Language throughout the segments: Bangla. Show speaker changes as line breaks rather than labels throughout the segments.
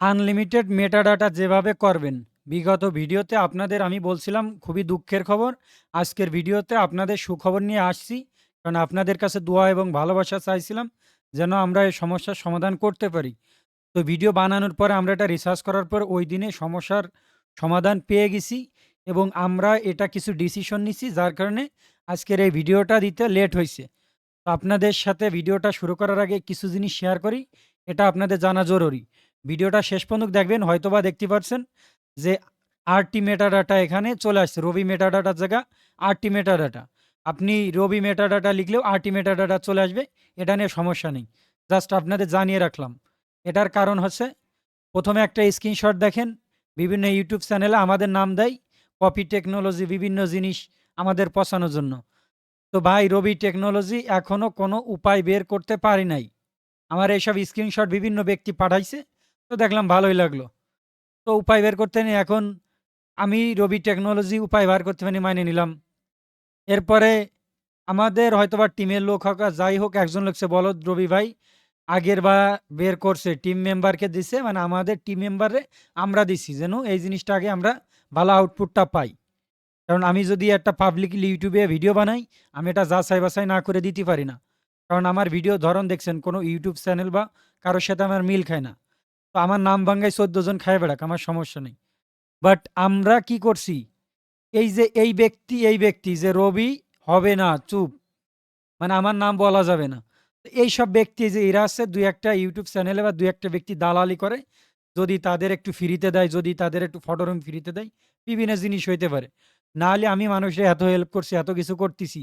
আনলিমিটেড মেটাডাটা যেভাবে করবেন, বিগত ভিডিওতে আপনাদের আমি বলছিলাম খুবই দুঃখের খবর। আজকের ভিডিওতে আপনাদের সুখবর নিয়ে আসছি। কারণ আপনাদের কাছে দোয়া এবং ভালোবাসা চাইছিলাম যেন আমরা এই সমস্যার সমাধান করতে পারি। তো ভিডিও বানানোর পরে আমরা এটা রিসার্চ করার পর ওই দিনে সমস্যার সমাধান পেয়ে গেছি এবং আমরা এটা কিছু ডিসিশন নিছি যার কারণে আজকের এই ভিডিওটা দিতে লেট হয়েছে তো আপনাদের সাথে ভিডিওটা শুরু করার আগে কিছু জিনিস শেয়ার করি। এটা আপনাদের জানা জরুরি। ভিডিওটা শেষ পর্যন্ত দেখবেন, হয়তোবা দেখতে পারছেন যে আরটি মেটাডাটা এখানে চলে আসছে। রবি মেটাডাটার জায়গা, আরটি মেটাডাটা। আপনি রবি মেটাডাটা লিখলেও আরটি মেটাডাটা চলে আসবে। এটা নিয়ে সমস্যা নেই। জাস্ট আপনাদের জানিয়ে রাখলাম। এটার কারণ হচ্ছে, প্রথমে একটা স্ক্রিনশট দেখেন। বিভিন্ন ইউটিউব চ্যানেলে আমাদের নাম দেয়। কপি টেকনোলজি, বিভিন্ন জিনিস আমাদের পচানোর জন্য। তো ভাই, রবি টেকনোলজি এখনও কোনো উপায় বের করতে পারি নাই। আমার এইসব স্ক্রিনশট বিভিন্ন ব্যক্তি পাঠাইছে। তো দেখলাম ভালোই লাগল। তো উপায় বের করতে নেই, এখন আমি রবি টেকনোলজি উপায় বার করতে পারি মাইনে নিলাম। এরপরে আমাদের হয়তোবা টিমের লোক হোক আর যাই হোক, একজন লিখছে বলদ রবি ভাই, আগের বা বের করছে, টিম মেম্বারকে দিছে মানে আমাদের টিম মেম্বারে আমরা দিছি, যেন এই জিনিসটা আগে আমরা ভালো আউটপুটটা পাই। কারণ আমি যদি একটা পাবলিকলি ইউটিউবে ভিডিও বানাই, আমি এটা যাচাই বাছাই না করে দিতে পারি না। কারণ আমার ভিডিও ধরন দেখছেন, কোনো ইউটিউব চ্যানেল বা কারোর সাথে আমার মিল খায় না। তো আমার নাম ভাঙ্গায় ১৪ জন খায় বেড়াক আমার সমস্যা নেই। বাট আমরা কি করছি? এই যে এই ব্যক্তি, এই ব্যক্তি যে রবি হবে না চুপ। মানে আমার নাম বলা যাবে না। তো এইসব ব্যক্তি যে এরা আছে ২-১ টা ইউটিউব চ্যানেলে বা ২-১ ব্যক্তি দালালি করে। যদি তাদের একটু ফ্রিতে দেয়, যদি তাদের একটু ফটোরুম ফ্রিতে দেয়, বিভিন্ন জিনিস হইতে পারে। না হলে আমি মানুষের এত হেল্প করছি, এত কিছু করতেছি।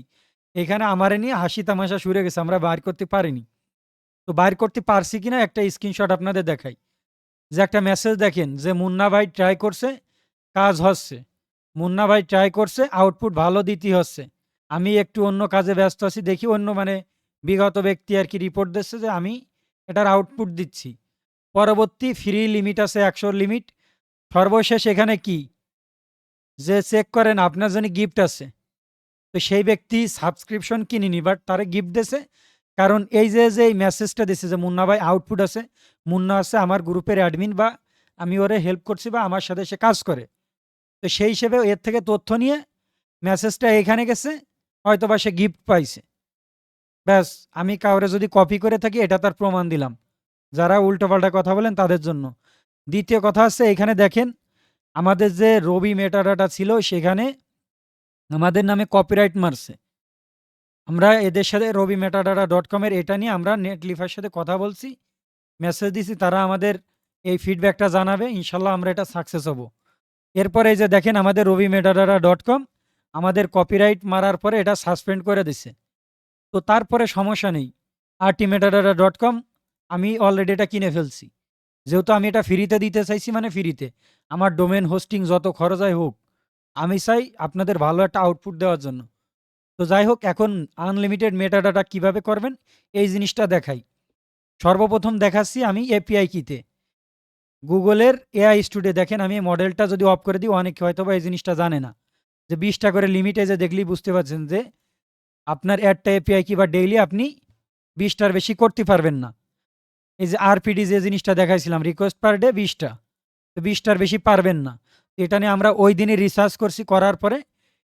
এখানে আমারে নিয়ে হাসি তামাশা হয়ে গেছে। আমরা বাইর করতে পারিনি। তো বাইর করতে পারছি কিনা একটা স্ক্রিনশট আপনাদের দেখাই। যে একটা মেসেজ দেখেন যে মুন্না ভাই ট্রাই করছে, কাজ হচ্ছে। মুন্না ভাই ট্রাই করছে, আউটপুট ভালো দিতে হচ্ছে। আমি একটু অন্য কাজে ব্যস্ত আছি দেখি অন্য মানে বিগত ব্যক্তি আর কি রিপোর্ট দিচ্ছে যে আমি এটার আউটপুট দিচ্ছি। পরবর্তী ফ্রি লিমিট আছে ১০০ র লিমিট। সর্বশেষ এখানে কি? যে চেক করেন আপনার জন্য গিফট আছে। তো সেই ব্যক্তি সাবস্ক্রিপশন কিনিনি বাট তারে গিফট দিছে। কারণ এই যে, যে মেসেজটা দিছে যে মুন্না ভাই আউটপুট আছে। মুন্না আছে আমার গ্রুপের অ্যাডমিন বা আমি ওরে হেল্প করছি বা আমার সাথে সে কাজ করে। তো সেই হিসেবে এর থেকে তথ্য নিয়ে মেসেজটা এখানে গেছে। হয়তোবা সে গিফট পাইছে। ব্যাস আমি কাউরে যদি কপি করে থাকি এটা তার প্রমাণ দিলাম। যারা উল্টোপাল্টা কথা বলেন তাদের জন্য। দ্বিতীয় কথা হচ্ছে এখানে দেখেন আমাদের যে রবি মেটাডাটা ছিল সেখানে আমাদের নামে কপিরাইট মারছে। আমরা এদের সাথে রবি মেটাডাটা ডট কমের এটা নিয়ে আমরা নেটলিফার সাথে কথা বলছি। মেসেজ দিছি, তারা আমাদের এই ফিডব্যাকটা জানাবে। ইনশাল্লাহ আমরা এটা সাকসেস হব। এরপরে এই যে দেখেন, আমাদের রবি মেটাডাটা ডট কম আমাদের কপিরাইট মারার পরে এটা সাসপেন্ড করে দিছে। তো তারপরে সমস্যা নেই। আরটি মেটাডাটা ডট কম আমি অলরেডি এটা কিনে ফেলছি। যেহেতু আমি এটা ফ্রিতে দিতে চাইছি মানে ফ্রিতে। আমার ডোমেন হোস্টিং যত খরচ হয় হোক। আমি চাই আপনাদের ভালো একটা আউটপুট দেওয়ার জন্য। তো যাই হোক, এখন আনলিমিটেড মেটাডাটা কীভাবে করবেন এই জিনিসটা দেখাই। সর্বপ্রথম দেখাচ্ছি আমি এপিআই কিতে। গুগলের এআই স্টুডিও দেখেন, আমি মডেলটা যদি অফ করে দিই, অনেকে হয়তো বা এই জিনিসটা জানে না। যে বিশটা করে লিমিটে যে দেখলেই বুঝতে পারছেন যে আপনার একটা এপিআই কি বা ডেইলি আপনি বিশটার বেশি করতে পারবেন না। এই যে আরপিডি যে জিনিসটা দেখাইছিলাম রিকোয়েস্ট পার ডে বিশটা তো বিশটার বেশি পারবেন না। এটা নিয়ে আমরা ওই দিনই রিসার্চ করছি, করার পরে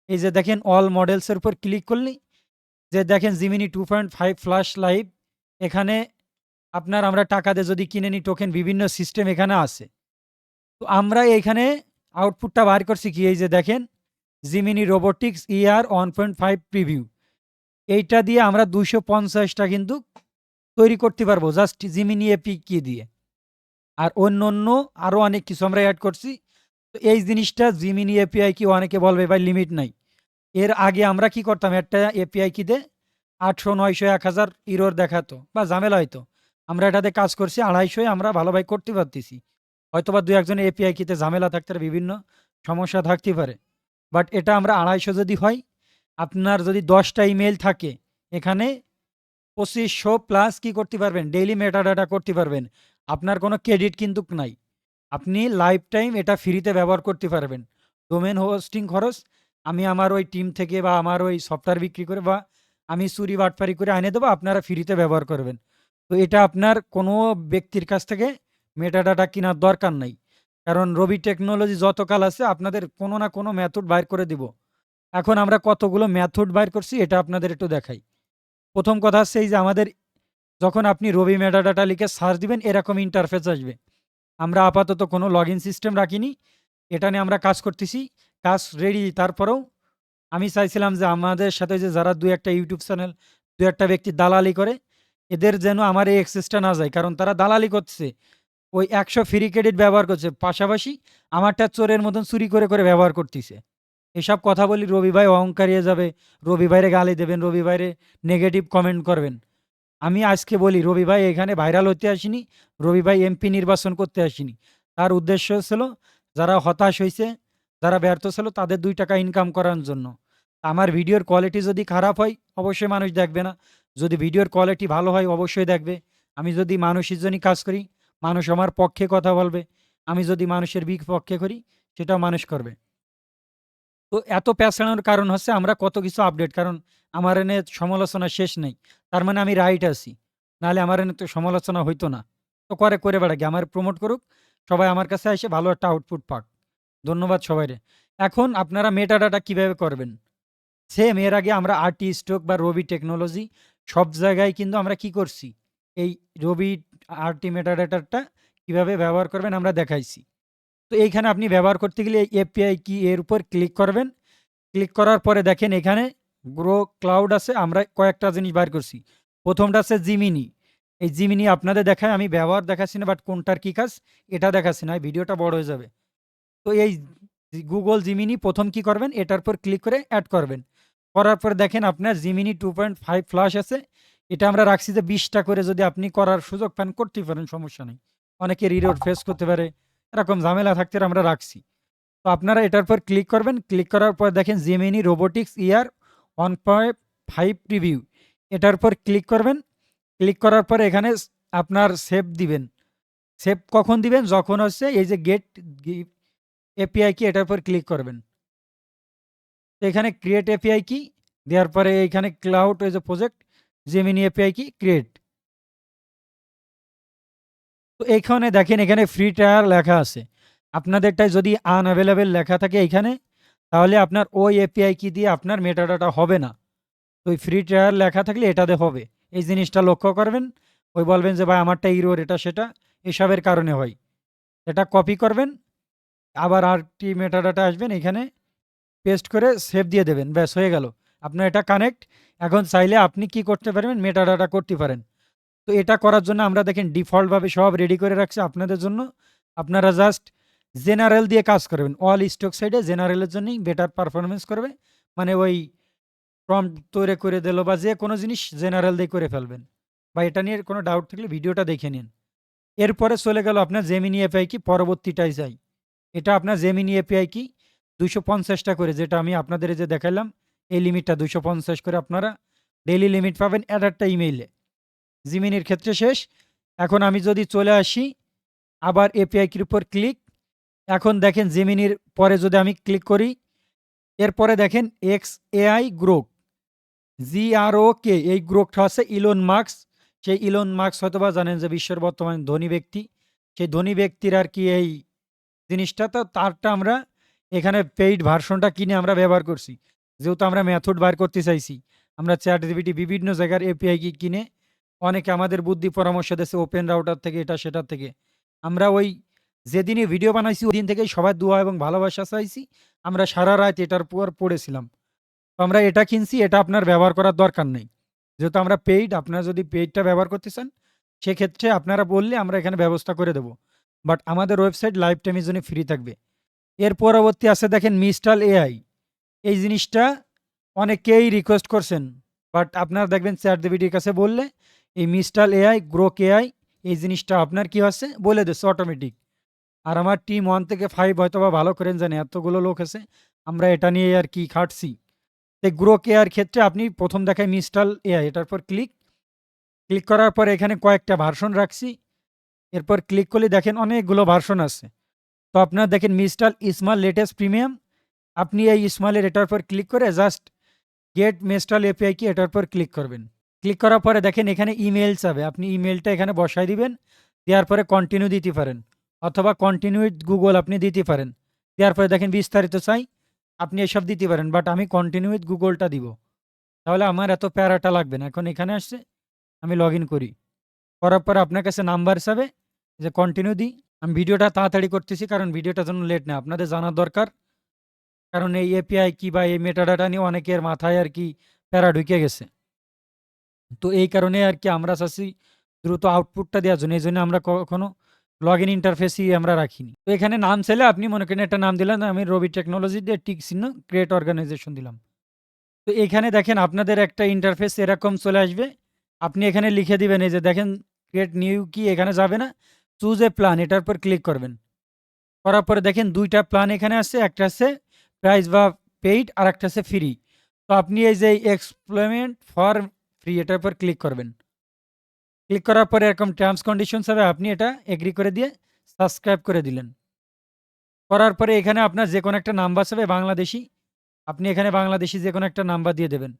এই যে দেখেন অল মডেলসের উপর ক্লিক করলেই যে দেখেন জিমিনি 2.5 ফ্ল্যাশ লাইভ এখানে আপনার আমরা টাকা দিয়ে যদি কিনে নিই টোকেন বিভিন্ন সিস্টেম এখানে আছে। তো আমরা এইখানে আউটপুটটা বার করছি কি এই যে দেখেন জিমিনি রোবোটিক্স ইআর 1.5 প্রিভিউ। এইটা দিয়ে আমরা ২৫০ পঞ্চাশটা কিন্তু তৈরি করতে পারব জাস্ট জিমিনি এপি কি দিয়ে। আর অন্য অন্য আরও অনেক কিছু আমরা অ্যাড করছি। তো এই জিনিসটা জিমিনি এপিআই কি অনেকে বলবে ভাই লিমিট নাই। এর আগে আমরা কি করতাম একটা এপিআই কিতে ৮০০, ৯০০, ১০০০ এরর দেখাতো বা ঝামেলা হয়তো আমরা এটাতে কাজ করছি ২৫০ য় আমরা ভালোভাবে করতে পারতেছি। হয়তোবা ২-১ জনের এপিআই কিতে ঝামেলা থাকতে পারে, বিভিন্ন সমস্যা থাকতে পারে। বাট এটা আমরা ২৫০ যদি হয়, আপনার যদি দশটা ইমেল থাকে এখানে পঁচিশশো প্লাস কি করতে পারবেন ডেইলি মেটাডাটা করতে পারবেন। আপনার কোনো ক্রেডিট কিন্তু নাই। আপনি লাইফ টাইম এটা ফ্রিতে ব্যবহার করতে পারবেন। ডোমেন হোস্টিং খরচ আমি আমার ওই টিম থেকে বা আমার ওই সফটওয়্যার বিক্রি করে বা আমি চুরি, বাটপারি করে এনে দেবো, আপনারা ফ্রিতে ব্যবহার করবেন। তো এটা আপনার কোনো ব্যক্তির কাছ থেকে মেটাডাটা কেনার দরকার নাই। কারণ রবি টেকনোলজি যতকাল আছে, আপনাদের কোনো না কোনো মেথড বাইর করে দিব। এখন আমরা কতগুলো মেথড বাইর করছি, এটা আপনাদের একটু দেখাই। প্রথম কথা হচ্ছে এই যে আমাদের যখন আপনি রবি মেটাডাটা লিখে সার্চ দিবেন, এরকম ইন্টারফেস আসবে। আমরা আপাতত কোনো লগইন সিস্টেম রাখিনি। এটা নিয়ে আমরা কাজ করতেছি। কাজ রেডি তারপরেও আমি চাইছিলাম যে আমাদের সাথে যে যারা দু একটা ইউটিউব চ্যানেল, ২-১ টা ব্যক্তি দালালি করে, এদের যেন আমার এই এক্সেসটা না যায়। কারণ তারা দালালি করছে। ওই ১০০ ফ্রি ক্রেডিট ব্যবহার করছে। পাশাপাশি আমারটা চোরের মতন চুরি করে, করে ব্যবহার করতেছে এসব কথা বলি রবি ভাই অহংকারী হয়ে যাবে। রবি ভাইরে গালি দেবেন, রবি ভাইরে নেগেটিভ কমেন্ট করবেন। আমি আজকে বলি রবি ভাই এখানে ভাইরাল হতে আসেনি। রবি ভাই এমপি নির্বাচন করতে আসেনি। তার উদ্দেশ্য ছিল যারা হতাশ হইছে, যারা ব্যর্থ ছিল তাদের দুই টাকা ইনকাম করার জন্য। আমার ভিডিওর কোয়ালিটি যদি খারাপ হয় অবশ্যই মানুষ দেখবে না। যদি ভিডিওর কোয়ালিটি ভালো হয় অবশ্যই দেখবে। আমি যদি মানুষের জন্যই কাজ করি, মানুষ আমার পক্ষে কথা বলবে। আমি যদি মানুষের বিপক্ষে করি সেটাও মানুষ করবে। তো এত পেঁচানোর কারণ হচ্ছে আমরা কত কিছু আপডেট কারণ আমার এনে সমালোচনা শেষ নেই। তার মানে আমি রাইট আছি। নাহলে আমার এনে তো সমালোচনা হইতো না। তো করে, করে বেড়াক। আমার প্রমোট করুক। সবাই আমার কাছে এসে ভালো একটা আউটপুট পাক। ধন্যবাদ সবাইরে। এখন আপনারা মেটাডাটা কীভাবে করবেন? সেম এর আগে আমরা আরটি স্টক বা রবি টেকনোলজি সব জায়গায় কিন্তু আমরা কি করছি? এই রবি আরটি মেটাডাটাটা কীভাবে ব্যবহার করবেন আমরা দেখাইছি। তো এইখানে আপনি ব্যবহার করতে গেলে এপিআই কি এর উপর ক্লিক করবেন। ক্লিক করার পরে দেখেন এখানে গ্রো ক্লাউড আছে। আমরা কয়েকটা জিনিস বার করছি। ১ম টা আছে জিমিনি। এই জিমিনি আপনাদের দেখায়, আমি ব্যবহার দেখাচ্ছি না বাট কোনটার কী কাজ এটা দেখাচ্ছি না। ভিডিওটা বড় হয়ে যাবে। তো এই গুগল জিমিনি প্রথম কি করবেন? এটার উপর ক্লিক করে অ্যাড করবেন। করার পর দেখেন আপনার জিমিনি 2.5 ফ্লাশ আছে। এটা আমরা রাখছি যে বিশটা করে যদি আপনি করার সুযোগ পান, করতেই পারেন, সমস্যা নেই। অনেকের এরর ফেস করতে পারে। এরকম ঝামেলা থাকতে আমরা রাখছি। তো আপনারা এটার উপর ক্লিক করবেন। ক্লিক করার পর দেখেন Gemini robotics ER one point five review এটার উপর ক্লিক করবেন। ক্লিক করার পর এখানে আপনার সেভ দিবেন। সেভ কখন দিবেন? যখন হচ্ছে এই যে গেট এপিআই কি এটার উপর ক্লিক করবেন। এখানে ক্রিয়েট এপিআই কি দেওয়ার পরে এখানে ক্লাউড ওই যে project Gemini API key create. তো এইখানে দেখেন এখানে ফ্রি ট্রায়াল লেখা আছে। আপনাদেরটায় যদি আনএভেইলেবল লেখা থাকে এইখানে, তাহলে আপনার ওই এপিআই কি দিয়ে আপনার মেটাডাটা হবে না। তো ওই ফ্রি ট্রায়াল লেখা থাকলে এটাতে হবে। এই জিনিসটা লক্ষ্য করবেন। ওই বলবেন যে, ভাই, আমারটা এরর এটা সেটা এসবের কারণে হয়। এটা কপি করবেন। আবার আরটি মেটাডাটা আসবেন, এখানে পেস্ট করে সেভ দিয়ে দেবেন। ব্যাস, হয়ে গেল। আপনার এটা কানেক্ট। এখন চাইলে আপনি কি করতে পারবেন? মেটাডাটা করতে পারেন। তো এটা করার জন্য আমরা দেখেন ডিফল্টভাবে সব রেডি করে রাখছি আপনাদের জন্য। আপনারা জাস্ট জেনারেল দিয়ে কাজ করবেন। অল স্টক সাইডে জেনারেলের জন্যই বেটার পারফরমেন্স করবে। মানে ওই ফর্ম তৈরি করে দিল বা যে কোনো জিনিস জেনারেল দিয়ে করে ফেলবেন। বা এটা নিয়ে কোনো ডাউট থাকলে ভিডিওটা দেখে নিন। এরপরে চলে গেল আপনার জেমিনি এপিআই কি পরবর্তীটাই যাই। এটা আপনার জেমিনি এপিআই কি দুশো পঞ্চাশটা করে, যেটা আমি আপনাদের যে দেখালাম, এই লিমিটটা ২৫০ করে আপনারা ডেইলি লিমিট পাবেন এড একটা ইমেইলে। জিমিনির ক্ষেত্রে শেষ। এখন আমি যদি চলে আসি, আবার এপিআই কির উপর ক্লিক। এখন দেখেন জেমিনির পরে যদি আমি ক্লিক করি, এরপরে দেখেন এক্স এআই গ্রোক জিআরওকে এই গ্রোকটা হচ্ছে ইলন মার্কস সেই ইলন মার্কস হয়তোবা জানেন যে বিশ্বের বর্তমান ধনী ব্যক্তি। সেই ধনী ব্যক্তির আর কি এই জিনিসটা তো তারটা আমরা এখানে পেইড ভার্সনটা কিনে আমরা ব্যবহার করছি। যেহেতু আমরা মেথড বার করতে চাইছি। আমরা চ্যাট জিবিটি বিভিন্ন জায়গার এপিআই কি কিনে অনেকে আমাদের বুদ্ধি পরামর্শ দিয়েছে ওপেন রাউটার থেকে, এটা সেটার থেকে। আমরা ওই যেদিনই ভিডিও বানাইছি, ওই দিন থেকেই সবার দোয়া এবং ভালোবাসা চাইছি। আমরা সারা রাত এটার পর পড়েছিলাম। তো আমরা এটা কিনছি, এটা আপনার ব্যবহার করার দরকার নেই। যেহেতু আমরা পেইড আপনারা যদি পেইডটা ব্যবহার করতে চান, সেক্ষেত্রে আপনারা বললে আমরা এখানে ব্যবস্থা করে দেব। বাট আমাদের ওয়েবসাইট লাইফ টাইমের জন্য ফ্রি থাকবে। এর পরবর্তী আছে দেখেন মিস্টাল এআই। এই জিনিসটা অনেকেই রিকোয়েস্ট করছেন। বাট আপনারা দেখবেন চ্যাটজিপিটির কাছে বললে এই মিস্টাল এআই, গ্রোক এআই এই জিনিসটা আপনার কি হচ্ছে বলে দিচ্ছে অটোমেটিক। আর আমার টিম ওয়ান থেকে ফাইভ হয়তো বা ভালো করেন জানে এতগুলো লোক আছে। আমরা এটা নিয়ে আর কি খাটছি। এই গ্রোক এআইয়ের ক্ষেত্রে আপনি প্রথম দেখায় মিস্টাল এআই এটার পর ক্লিক। ক্লিক করার পর এখানে কয়েকটা ভার্সন রাখছি। এরপর ক্লিক করলে দেখেন অনেকগুলো ভার্সন আছে। তো আপনারা দেখেন মিস্টাল স্মল লেটেস্ট প্রিমিয়াম। আপনি এই স্মলের এটার উপর ক্লিক করে জাস্ট গেট মিস্টাল এপিআই কি এটার উপর ক্লিক করবেন। ক্লিক করার পরে দেখেন এখানে ইমেল চাবে। আপনি ইমেইলটা এখানে বসায় দিবেন। দেওয়ার পরে কন্টিনিউ দিতে পারেন, অথবা কন্টিনিউ গুগল আপনি দিতে পারেন দেওয়ার পরে দেখেন বিস্তারিত চাই, আপনি এসব দিতে পারেন বাট আমি কন্টিনিউ গুগলটা দিব তাহলে আমার এত প্যারাটা লাগবে না এখন এখানে আসছে, আমি লগ করি করার পরে আপনার কাছে নাম্বার হিসাবে যে কন্টিনিউ দিই। আমি ভিডিওটা তাড়াতাড়ি করতেছি কারণ ভিডিওটা যেন লেট না। আপনাদের জানার দরকার। কারণ এই এপিআই কি বা এই মেটাডাটা নিয়ে অনেকের মাথায় আর কি প্যারা ঢুকে গেছে। তো এই কারণে আর কি আমরা চাচ্ছি দ্রুত আউটপুটটা দেওয়ার জন্য। এই জন্য আমরা কখনো লগ ইন ইন্টারফেসই আমরা রাখিনি। তো এখানে নাম ছেলে আপনি মনে করেন একটা নাম দিলেন, আমি রবি টেকনোলজি দিয়ে টিক চিহ্ন ক্রিয়েট অর্গানাইজেশন দিলাম। তো এখানে দেখেন আপনাদের একটা ইন্টারফেস এরকম চলে আসবে। আপনি এখানে লিখে দিবেন, এই যে দেখেন ক্রিয়েট নিউ কি এখানে যাবে না। চুজ এ প্ল্যান এটার উপর ক্লিক করবেন। করার পরে দেখেন দুইটা প্ল্যান এখানে আছে, একটা আছে প্রাইস বা পেইড আর একটা আছে ফ্রি তো আপনি এই যে এক্সপ্লয়মেন্ট ফর ফ্রি এটার উপর ক্লিক করবেন। ক্লিক করার পরে এরকম টার্মস কন্ডিশনস হবে, আপনি এটা এগ্রি করে দিয়ে সাবস্ক্রাইব করে দিলেন। করার পরে এখানে আপনার যে কোনো একটা নাম্বার হবে বাংলাদেশি, আপনি এখানে বাংলাদেশি যে কোনো একটা নাম্বার দিয়ে দেবেন।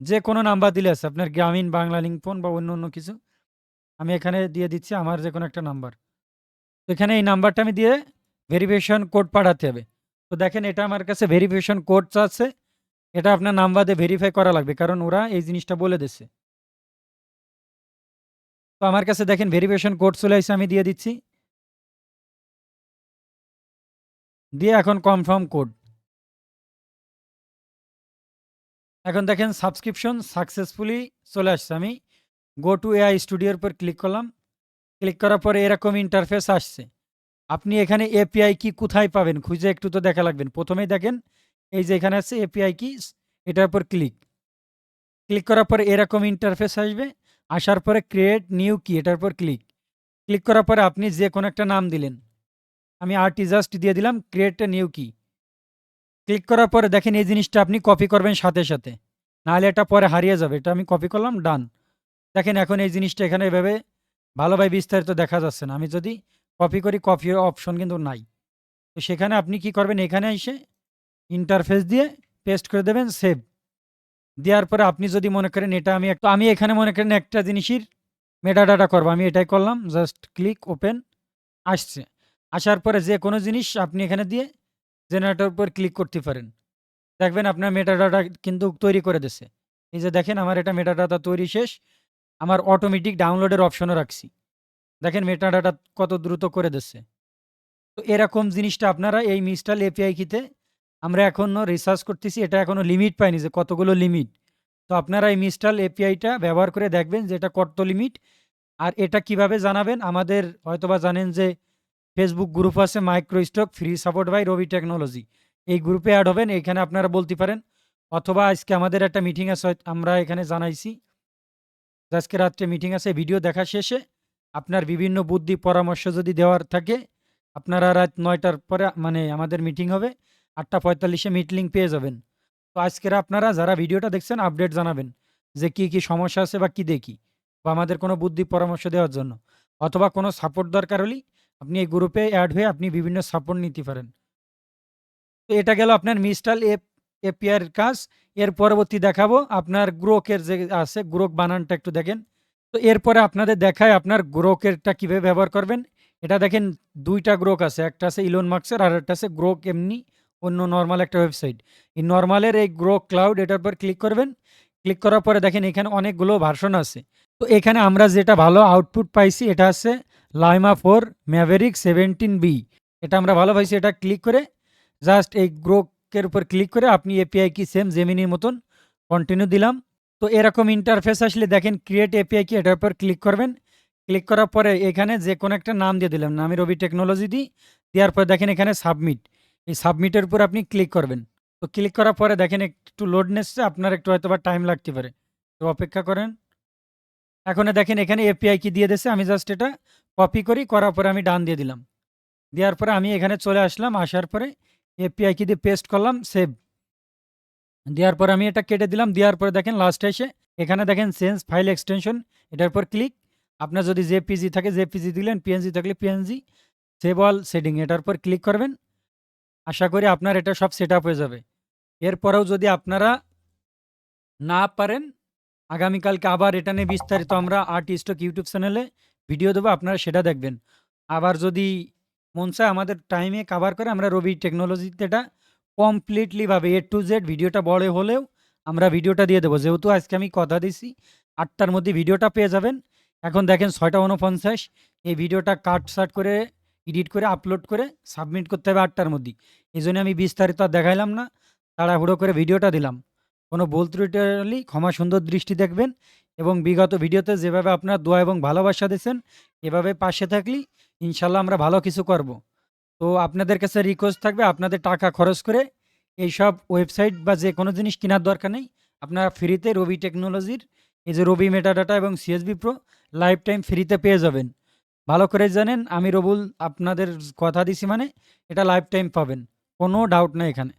যে কোনো নাম্বার দিলে আছে, আপনার গ্রামীণ, বাংলা লিঙ্ক বা অন্য অন্য কিছু। আমি এখানে দিয়ে দিচ্ছি আমার যে কোনো একটা নাম্বার। তো এখানে এই নাম্বারটা আমি দিয়ে ভেরিফিকেশন কোড পাঠাতে হবে। তো দেখেন এটা আমার কাছে ভেরিফিকেশন কোড আছে। এটা আপনার নাম্বার দিয়ে ভেরিফাই করা লাগবে, কারণ ওরা এই জিনিসটা বলে দিচ্ছে তো আমার কাছে দেখেন ভেরিফিকেশন কোড চলে আসছে আমি দিয়ে দিচ্ছি। দিয়ে এখন কনফার্ম কোড এখন দেখেন সাবস্ক্রিপশন সাকসেসফুলি চলে আসছে, আমি গো টু এআই স্টুডিওর উপর ক্লিক করলাম। ক্লিক করার পরে এরকম ইন্টারফেস আসছে। আপনি এখানে এপিআই কি কোথায় পাবেন? খুঁজে একটু তো দেখা লাগবেন প্রথমেই দেখেন, এই যে এখানে আছে এপিআই কি এটার উপর ক্লিক ক্লিক করার পরে এরকম ইন্টারফেস আসবে। আসার পরে ক্রিয়েট নিউ কি এটার উপর ক্লিক ক্লিক করার পরে আপনি যে কোনো একটা নাম দিলেন। আমি আর্টি জাস্ট দিয়ে দিলাম ক্রিয়েট নিউ কি ক্লিক করার পরে দেখেন এই জিনিসটা আপনি কপি করবেন সাথে সাথে। নাহলে এটা পরে হারিয়ে যাবে। এটা আমি কপি করলাম ডান দেখেন এখন এই জিনিসটা এখানে এভাবে ভালোভাবে বিস্তারিত দেখা যাচ্ছে না। আমি যদি কপি করি কপি অপশন কিন্তু নাই। তো সেখানে আপনি কি করবেন? এখানে এসে ইন্টারফেস দিয়ে পেস্ট করে দেবেন সেভ দেওয়ার পরে আপনি যদি মনে করেন এটা আমি একটা, আমি এখানে মনে করেন একটা জিনিসের মেটা ডাটা করব। আমি এটাই করলাম জাস্ট ক্লিক ওপেন আসছে। আসার পরে যে কোনো জিনিস আপনি এখানে দিয়ে জেনারেটর উপর ক্লিক করতে পারেন। দেখবেন আপনার মেটা ডাটা কিন্তু তৈরি করে দিছে এই যে দেখেন আমার এটা মেটা ডাটা তৈরি শেষ। আমার অটোমেটিক ডাউনলোডের অপশনও রাখছি। দেখেন মেটা ডাটা কত দ্রুত করে দিচ্ছে। তো এরকম জিনিসটা আপনারা এই মিস্টাল এপিআই কিতে আমরা এখনও রিসার্চ করতেছি, এটা এখনও লিমিট পাইনি যে কতগুলো লিমিট তো আপনারা এই মিস্টাল এপিআইটা ব্যবহার করে দেখবেন যে এটা কত লিমিট আর এটা কীভাবে জানাবেন। আমাদের হয়তোবা জানেন যে ফেসবুক গ্রুপ আছে micro stock free support by Robi technology এই গ্রুপে অ্যাড হবেন এখানে আপনারা বলতে পারেন। অথবা আজকে আমাদের একটা মিটিং আছে, আমরা এখানে জানাইছি। আজকে রাত্রে মিটিং আছে ভিডিও দেখা শেষে আপনার বিভিন্ন বুদ্ধি, পরামর্শ যদি দেওয়ার থাকে, আপনারা রাত নয়টার পরে মানে আমাদের মিটিং হবে, আটটা পঁয়তাল্লিশে মিট লিঙ্ক পেয়ে যাবেন। তো আজকের আপনারা যারা ভিডিওটা দেখছেন আপডেট জানাবেন যে কি কি সমস্যা আছে বা কি দেখি, বা আমাদের কোনো বুদ্ধি, পরামর্শ দেওয়ার জন্য। অথবা কোনো সাপোর্ট দরকার হলেই আপনি এই গ্রুপে অ্যাড হয়ে আপনি বিভিন্ন সাপোর্ট নিতে পারেন। তো এটা গেল আপনার মিস্টাল এপ এপিআর কাজ। এর পরবর্তী দেখাবো। আপনার গ্রোকের যে আছে, গ্রোক বানানটা একটু দেখেন। তো এরপরে আপনাদের দেখায় আপনার গ্রোকেরটা কীভাবে ব্যবহার করবেন। এটা দেখেন, দুইটা গ্রোক আছে। একটা আছে ইলন মার্কসের আর একটা আছে গ্রোক এমনি অন্য নর্মাল একটা ওয়েবসাইট এই নর্মালের এই গ্রো ক্লাউড এটার উপর ক্লিক করবেন। ক্লিক করার পরে দেখেন, এখানে অনেকগুলো ভার্সন আছে। তো এখানে আমরা যেটা ভালো আউটপুট পাইছি, এটা আছে Llama four Maverick seventeen B এটা আমরা ভালো পাইছি, এটা ক্লিক করে। জাস্ট এই গ্রোকের উপর ক্লিক করে আপনি এপিআই কি সেম জেমিনির মতন কন্টিনিউ দিলাম। তো এরকম ইন্টারফেস আসলে দেখেন ক্রিয়েট এপিআই কি এটার উপর ক্লিক করবেন। ক্লিক করার পরে এখানে যে কোনো একটা নাম দিয়ে দিলাম। আমি রবি টেকনোলজি দিই দেওয়ার পরে দেখেন এখানে সাবমিট এই সাবমিটের উপর আপনি ক্লিক করবেন। তো ক্লিক করার পরে দেখেন একটু লোড নিচ্ছে আপনার একটু হয়তো বা টাইম লাগতে পারে। তো অপেক্ষা করেন। এখন দেখেন এখানে এপিআই কি দিয়ে দিয়েছে, আমি জাস্ট এটা কপি করি, করার পরে আমি ডান দিয়ে দিলাম। দেওয়ার পরে আমি এখানে চলে আসলাম, আসার পরে এপিআই কি দিয়ে পেস্ট করলাম সেভ দেওয়ার পরে আমি এটা কেটে দিলাম, দেওয়ার পরে দেখেন লাস্টে এসে, এখানে দেখেন সেন্স ফাইল এক্সটেনশন এটার পর ক্লিক আপনার যদি জেপিজি থাকে জেপিজি দিলেন পিএনজি থাকলে পিএনজি সেভ অল সেটিং এটার পর ক্লিক করবেন। আশা করি আপনার এটা সব সেট হয়ে যাবে। এরপরেও যদি আপনারা না পারেন, আগামীকালকে আবার এটা নিয়ে বিস্তারিত আমরা আর্টিস্টক ইউটিউব চ্যানেলে ভিডিও দেবো, আপনারা সেটা দেখবেন। আবার যদি মন চায় আমাদের টাইমে কভার করে আমরা রবি টেকনোলজিতে এটা কমপ্লিটলি ভাবে এ টু জেড ভিডিওটা বড় হলেও আমরা ভিডিওটা দিয়ে দেবো। যেহেতু আজকে আমি কথা দিছি, আটটার মধ্যে ভিডিওটা পেয়ে যাবেন। এখন দেখেন ৬টা ৪৯ এই ভিডিওটা কাট-সাট করে এডিট করে আপলোড করে সাবমিট করতে হবে ৮ টার মধ্যেই। এজন্য আমি বিস্তারিত আর দেখাইলাম না। তাড়াহুড়ো করে ভিডিওটা দিলাম। কোনো ভুল ত্রুটি ক্ষমা সুন্দর দৃষ্টি দেখবেন এবং বিগত ভিডিওতে যেভাবে আপনারা দোয়া এবং ভালোবাসা দিয়েছেন, এভাবে পাশে থাকলেই ইনশাআল্লাহ আমরা ভালো কিছু করব। তো আপনাদের কাছে রিকোয়েস্ট থাকবে, আপনাদের টাকা খরচ করে এইসব ওয়েবসাইট বা যে কোনো জিনিস কেনার দরকার নেই। আপনারা ফ্রিতে রবি টেকনোলজির এই যে রবি মেটাডাটা এবং সিএসবি প্রো লাইফ টাইম ফ্রিতে পেয়ে যাবেন। ভালো করে জানেন, আমি রবুল আপনাদের কথা দিছি মানে এটা লাইফ টাইম পাবেন। কোনো ডাউট নাই এখানে।